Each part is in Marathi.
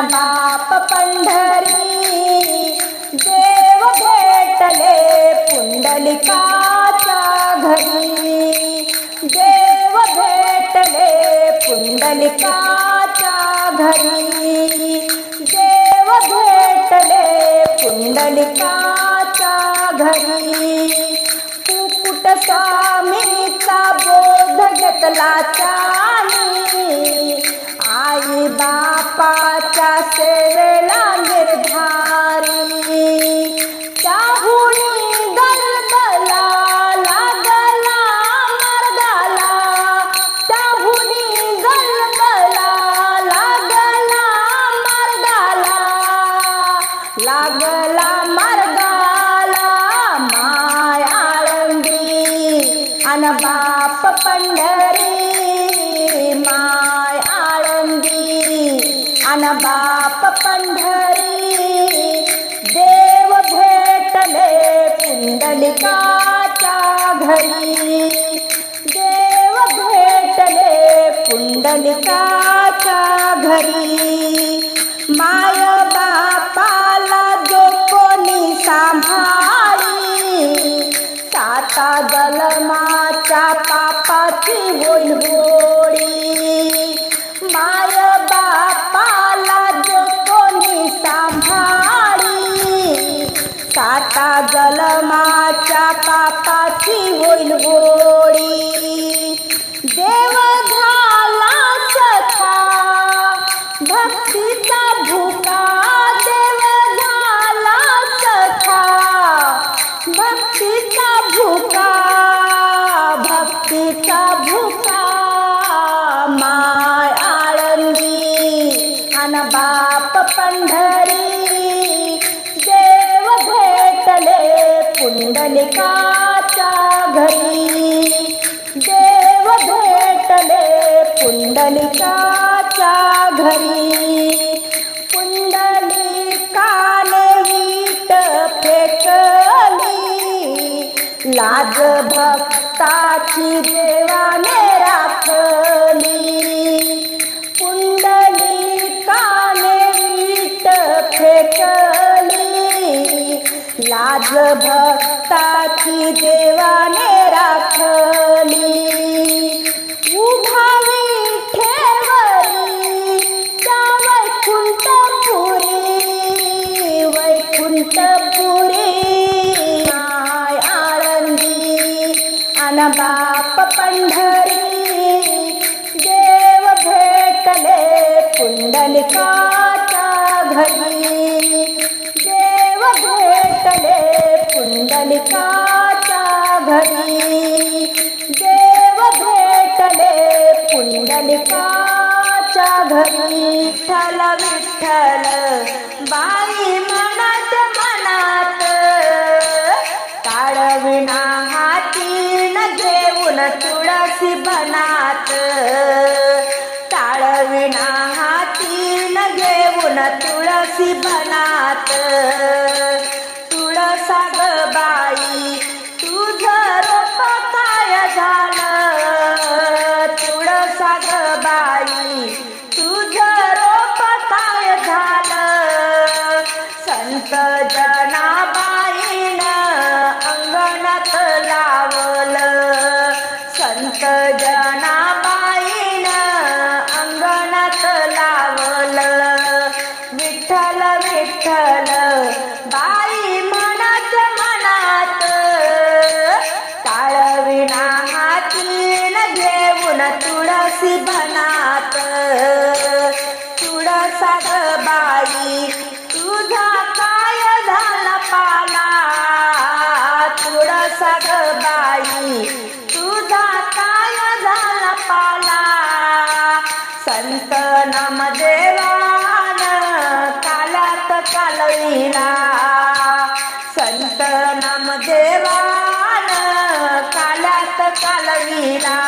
बाप पंढरी देव भेटले पुंडलिकाच्या घरी. देव भेटले पुंडलिकाच्या घरी. देव भेटले पुंडलिकाच्या घरी. कुकुट स्वामीचा बोध घेतला आई बापाच्या सेवेला हरी देव भेटले पुंडलिकाच्या घरी. माय बापाला जो कोणी सांभाळी साता जलमाच्या पापाची होईल हो. आळंदी बाप पंढरी. देव भेटले पुंडलिकाच्या घरी. देव भेटले पुंडलिकाच्या घरी. पुंडलिकाने वीट फेकली. लाज भक्ताची देवाने लाज भक्ताची देवाने राखली. उभावी ठेवली त्या वैकुंठपुरी. वैकुंठपुरी माय आळंदी अन बाप पंढरी घरी देव भेटले पुंडलिकाच्या घरी विठ्ठल विठ्ठल बाई मनात मनात काढविना न घेऊन तुळसी बनात हाती न घेऊन तुळसी बनात विठ्ठल कालविला संत नामदेवान कालात कालविला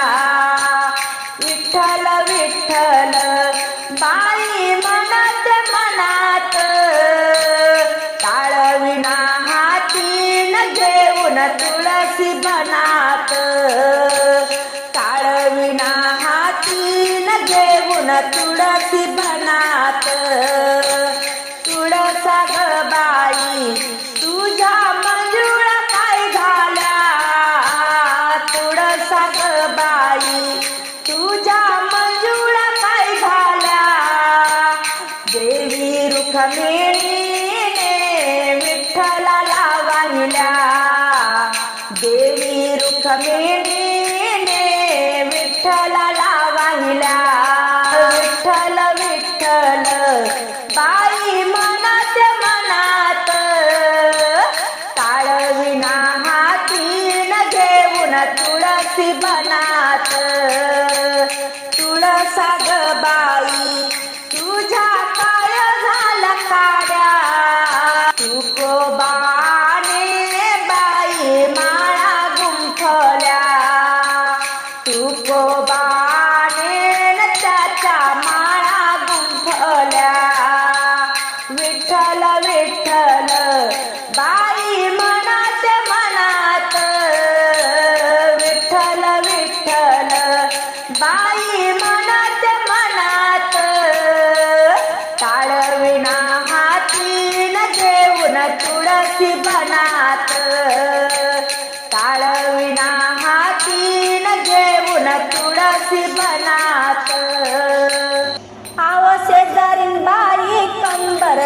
独家。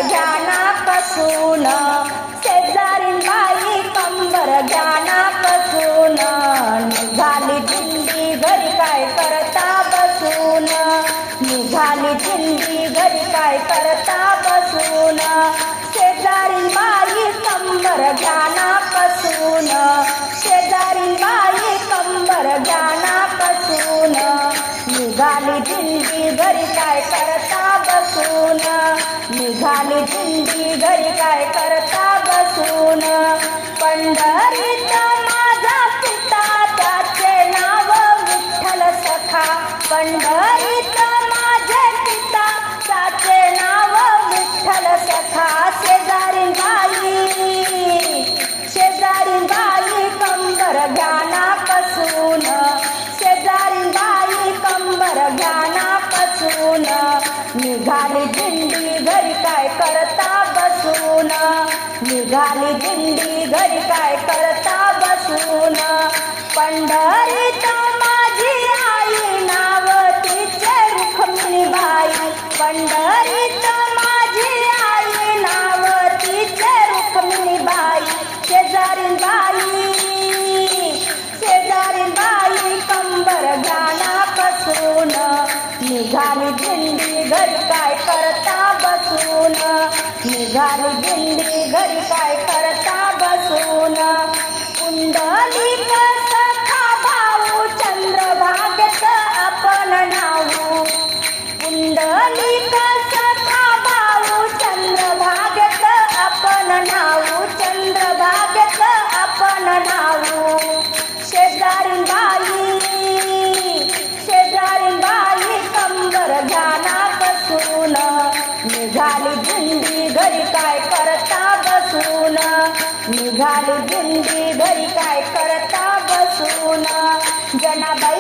ज्ञानापासून. शेजारी बाई कंबर ज्ञान निघाली झुंजी घरी काय करता बसून? निघाली झुंजी घरी काय करता बसून? पंढरीत माझा पिता त्याचे नाव विठ्ठल सखा. पंढरी दिंडी घरी काय करता बसून? निघाली दिंडी घरी काय करता बसून? पंढरी पंढरीत माझी आई नाव तिचे रुक्मिणीबाई पंढरी Gotta be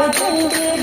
我真的